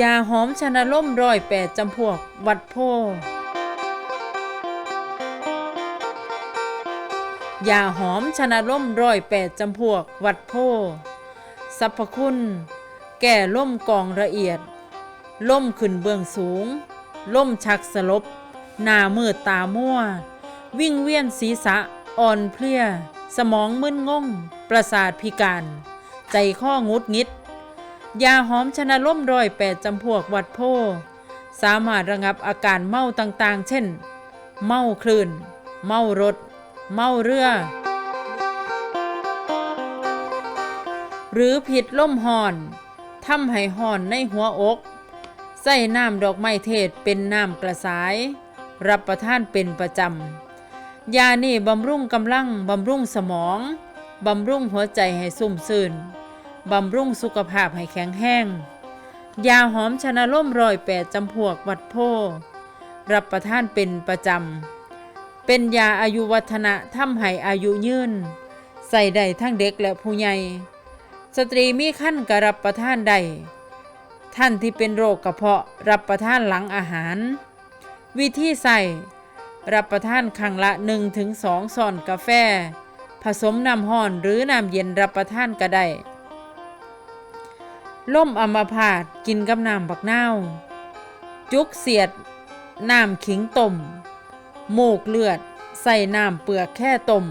ยาหอมชนะล่มร้อยแปดจำพวก วัดโพยาหอมชนะล่มร้อยแปดจำพวก วัดโพสรรพคุณ แก่ล่มกองละเอียด ล่มขึ้นเบื้องสูง ล่มชักสลบ หน้ามืดตามั่ว วิ่งเวียนศีรษะอ่อนเพลีย สมองมึนงง ประสาทพิการ ใจข้องุดงิด ยาหอมชนะล่มร้อยแปดจำพวกวัดโพ สามารถระงับอาการเมาต่างๆ เช่น เมาคลื่น เมารถ เมาเรือ หรือผิดล่มหอนทำให้หอนในหัวอกใส่น้ำดอกไม้เทศเป็นน้ำกระสาย รับประทานเป็นประจำยานี่บำรุงกำลัง บำรุงสมอง บำรุงหัวใจให้สุ่มซื่น บำรุงสุขภาพให้แข็งแห้งยาหอมชนะล่มรอยแปดจำพวกวัดโพ รับประทานเป็นประจำ เป็นยาอายุวัฒนะทำให้อายุยืน ใส่ได้ทั้งเด็กและผู้ใหญ่ สตรีมีขั้นกรับประทานได้ ท่านที่เป็นโรคกระเพาะรับประทานหลังอาหาร วิธีใส่ รับประทานครั้งละ 1-2ช้อนกาแฟ ผสมน้ำห้อนหรือน้ำเย็นรับประทานก็ได้ ล่มอัมพาตกินกับน้ำบักเนาจุกเสียดน้ำขิงต้มโมกเลือด ใส่น้ำเปลือกแค่ต้ม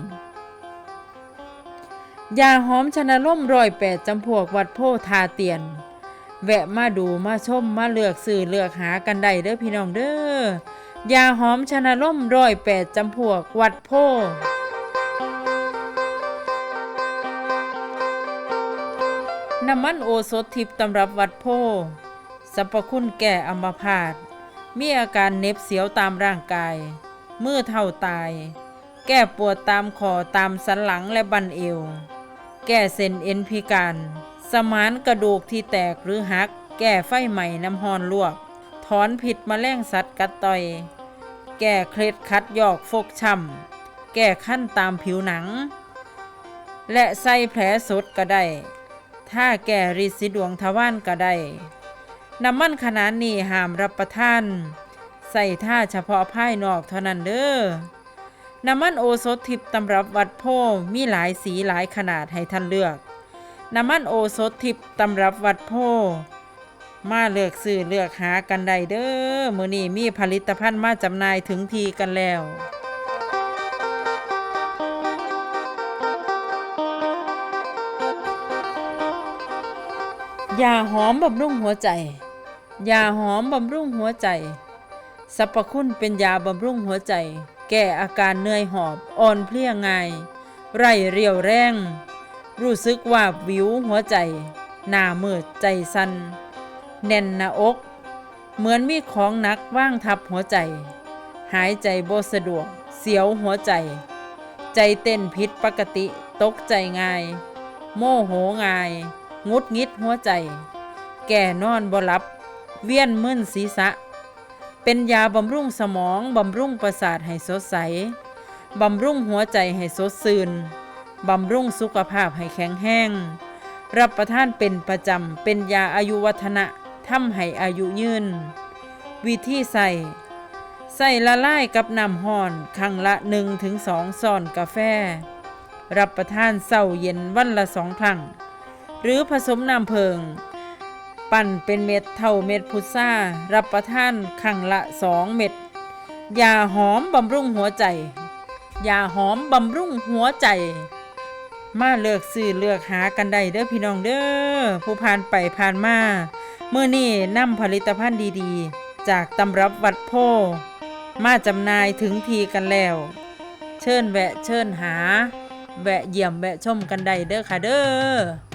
ยาหอมชนะล่มรอยแปดจำพวกวัดโพธาเตียน แวะมาดูมาชมมาเลือกสื่อเลือกหากันได้เด้อพี่น้องเด้อยาหอมชนะล่มรอยแปดจำพวกวัดโพ น้ำมันโอสถทิพย์ตำรับวัดโพสรรพคุณแก่อัมพาตมีอาการเน็บเสียวตามร่างกาย มือเท่าตาย แก้ปวดตามคอตามสันหลังและบันเอว แก้เส้นเอ็นพิการ สมานกระดูกที่แตกหรือหัก แก้ไฟใหม่น้ำหอนลวก ถอนผิดมาแมลงสัตว์กัดต่อย แก้เคล็ดคัดยอกฟกช้ำ แก้ขั้นตามผิวหนัง และใส่แผลสดก็ได้ ถ้าแก่ริดสีดวงทวารก็ได้น้ำมันขนาดนี้ห้ามรับประทาน ใส่ท่าเฉพาะภายนอกเท่านั้นเด้อน้ำมันโอสถทิพตำรับวัดโพมีหลายสีหลายขนาดให้ท่านเลือก น้ำมันโอสถทิพตำรับวัดโพมาเลือกซื้อเลือกหากันได้เด้อมื้อนี้มีผลิตภัณฑ์มาจำหน่ายถึงทีกันแล้ว ยาหอมบำรุงหัวใจ ยาหอมบำรุงหัวใจ สรรพคุณเป็นยาบำรุงหัวใจ แก้อาการเหนื่อยหอบ อ่อนเพลียง่าย ไร่เรียวแรง รู้สึกว่าวิวหัวใจ หน้ามืดใจสัน่น แน่นหน้าอก เหมือนมีของหนักว่างทับหัวใจ หายใจบสะดวก เสียวหัวใจ ใจเต้นผิดปกติ ตกใจง่าย โมโหง่าย งุดงิดหัวใจ แก่นอนบ่หลับ เวียนมึนศีรษะ เป็นยาบำรุงสมอง บำรุงประสาทให้สดใส บำรุงหัวใจให้สดชื่น บำรุงสุขภาพให้แข็งแรงรับประทานเป็นประจำ เป็นยาอายุวัฒนะทำให้อายุยืน วิธีใส่ใส่ละลายกับน้ำห้อนครั้งละ1-2ถึงช้อนกาแฟ รับประทานเช้าเย็นวันละสองครั้ง หรือผสมน้ำเพิง ปั่นเป็นเม็ดเท่าเม็ดพุทรารับประทานครั้งละสองเม็ดยาหอมบำรุงหัวใจยาหอมบำรุงหัวใจ มาเลือกซื้อเลือกหากันได้เด้อพี่น้องเด้อผู้ผ่านไปผ่านมาเมื่อนี้นำผลิตภัณฑ์ดีๆ จากตำรับวัดโพมาจำหน่ายถึงทีกันแล้ว เชิญแวะเชิญหา แวะเยี่ยมแวะชมกันได้เด้อค่ะเด้อ